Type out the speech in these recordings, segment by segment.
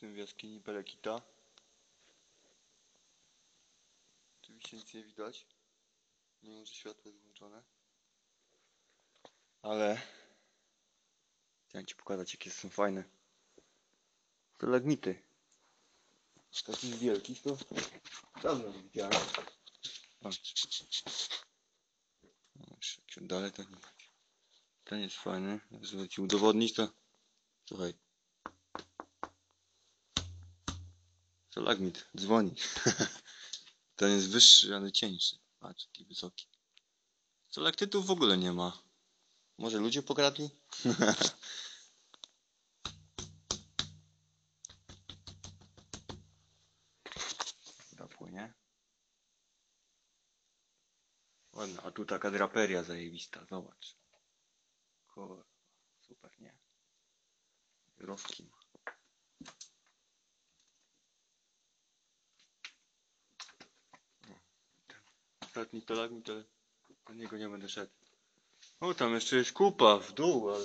Jestem w jaskini Pelekita. Oczywiście nic nie widać. Mimo, że światło jest włączone. Ale... Chciałem ci pokazać, jakie są fajne. Stalagmity. Takich wielkich to dawno nie widziałem. Się dalej to nie. Ten jest fajny. Żeby ci udowodnić to... Słuchaj. Stalagmit dzwoni. Ten jest wyższy, ale cieńszy. Patrz, jaki wysoki. Stalaktytów w ogóle nie ma. Może ludzie pokradli? Woda płynie. Ładna, a tu taka draperia zajebista, zobacz. Kurwa, super, nie? Rowki Ostatni stalagmit, ale do niego nie będę szedł. O, tam jeszcze jest kupa w dół, ale...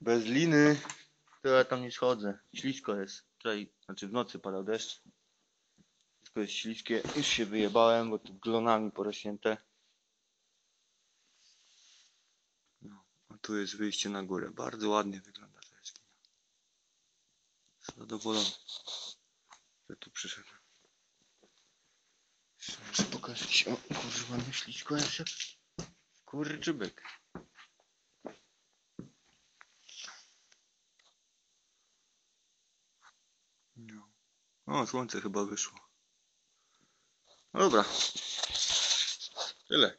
Bez liny to ja tam nie schodzę. Ślisko jest. Wczoraj, znaczy w nocy padał deszcz. Wszystko jest śliskie. Już się wyjebałem, bo tu glonami porośnięte. No, a tu jest wyjście na górę. Bardzo ładnie wygląda ta jaskinia. Zadowolony, że tu przyszedłem. Jeszcze pokazać. O kurwa, ślisko jest jak kurczybyk. No. O, słońce chyba wyszło. No dobra. Tyle.